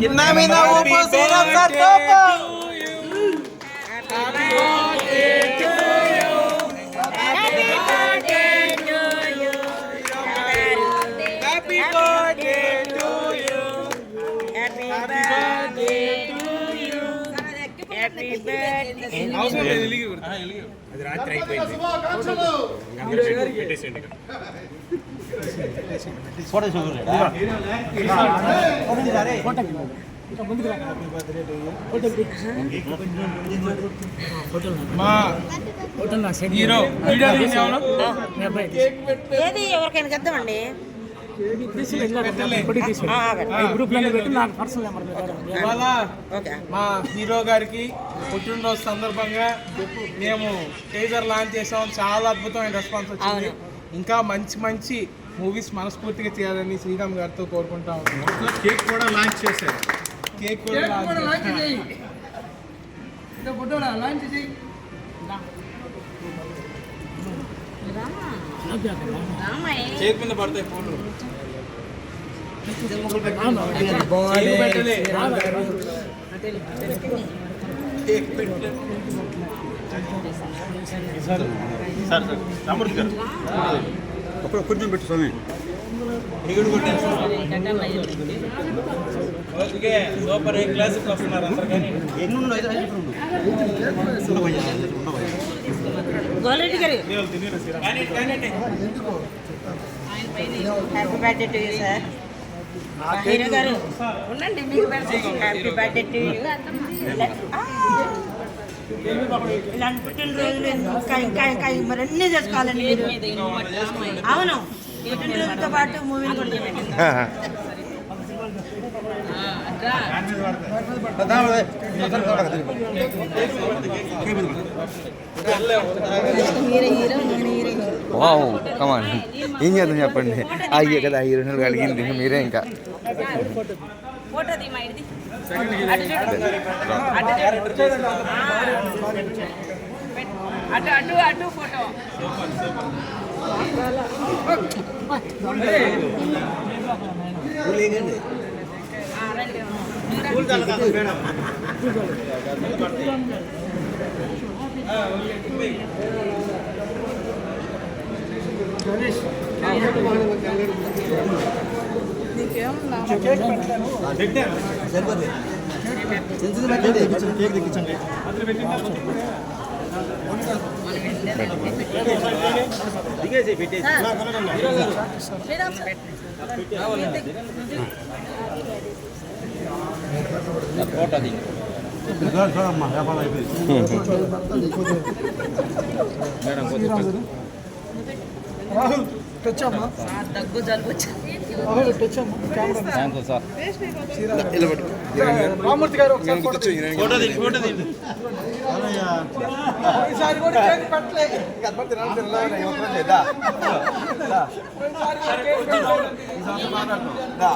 కింద మీద ఊపు సూరం సార్ తోపు హ్యాపీ బర్త్డే టు యు అవసరం లేదు ఎలిగి కొడుతుంది. అది రాత్రి అయిపోయింది పెట్టేసేయండి హీరో వీడియో ఏది? ఎవరికైనా ఓకే. మా హీరో గారికి పుట్టినరోజు సందర్భంగా మేము టేజర్ లాంచ్ చేసాం. చాలా అద్భుతమైన రెస్పాన్స్ వచ్చింది. ఇంకా మంచి మంచి మూవీస్ మనస్ఫూర్తిగా చేయాలని శ్రీరామ్ గారితో కోరుకుంటా ఉన్నాం కేక్ కూడా లాంచ్ చేశారు కేక్ కూడా launch చేశాం. రామయ్య కేక్ మీద పడతాయి ఫోన్లు కేక్ పెట్టలే. కేక్ పెట్టలే. సార్ సార్ రామూర్తి గారు అప్పుడు కొంచెం పెట్టు స్వామి. ఓకే సూపర్ ఏ క్లాస్కి వస్తున్నారు అందరు? కానీ గోల్రెడ్డి గారు happy birthday to you sir hero గారు. ఉండండి మీకు హ్యాపీ బర్త్డే టు యూ ఇలాంటి పుట్టినరోజులు ఇంకా ఇంకా ఇంకా మరన్నీ చేసుకోవాలండి మీరు అవును పుట్టినరోజుతో పాటు మూవీలు కూడా చేయండి. మీరే హీరో నేను హీరో వావ్ కమాన్ ఏం చేద్దాం చెప్పండి అయ్యే కదా ఈ రెండు కలిగింది ఇంక మీరే ఇంకా ఫోటో తీ మా ఇంటిది అటు చూడు. అటు అటు అటు ఫోటో ఆ, రండి. శ్రీరామ్ సార్. అమ్మా వ్యాపారం అయిపోయింది సార్ దగ్గు జలుబు వచ్చింది రామూర్తి గారు ఒకసారి ఫోటో ఫోటో తీ ఫోటో తీ ఈసారి కూడా కేక్ పెట్టలే.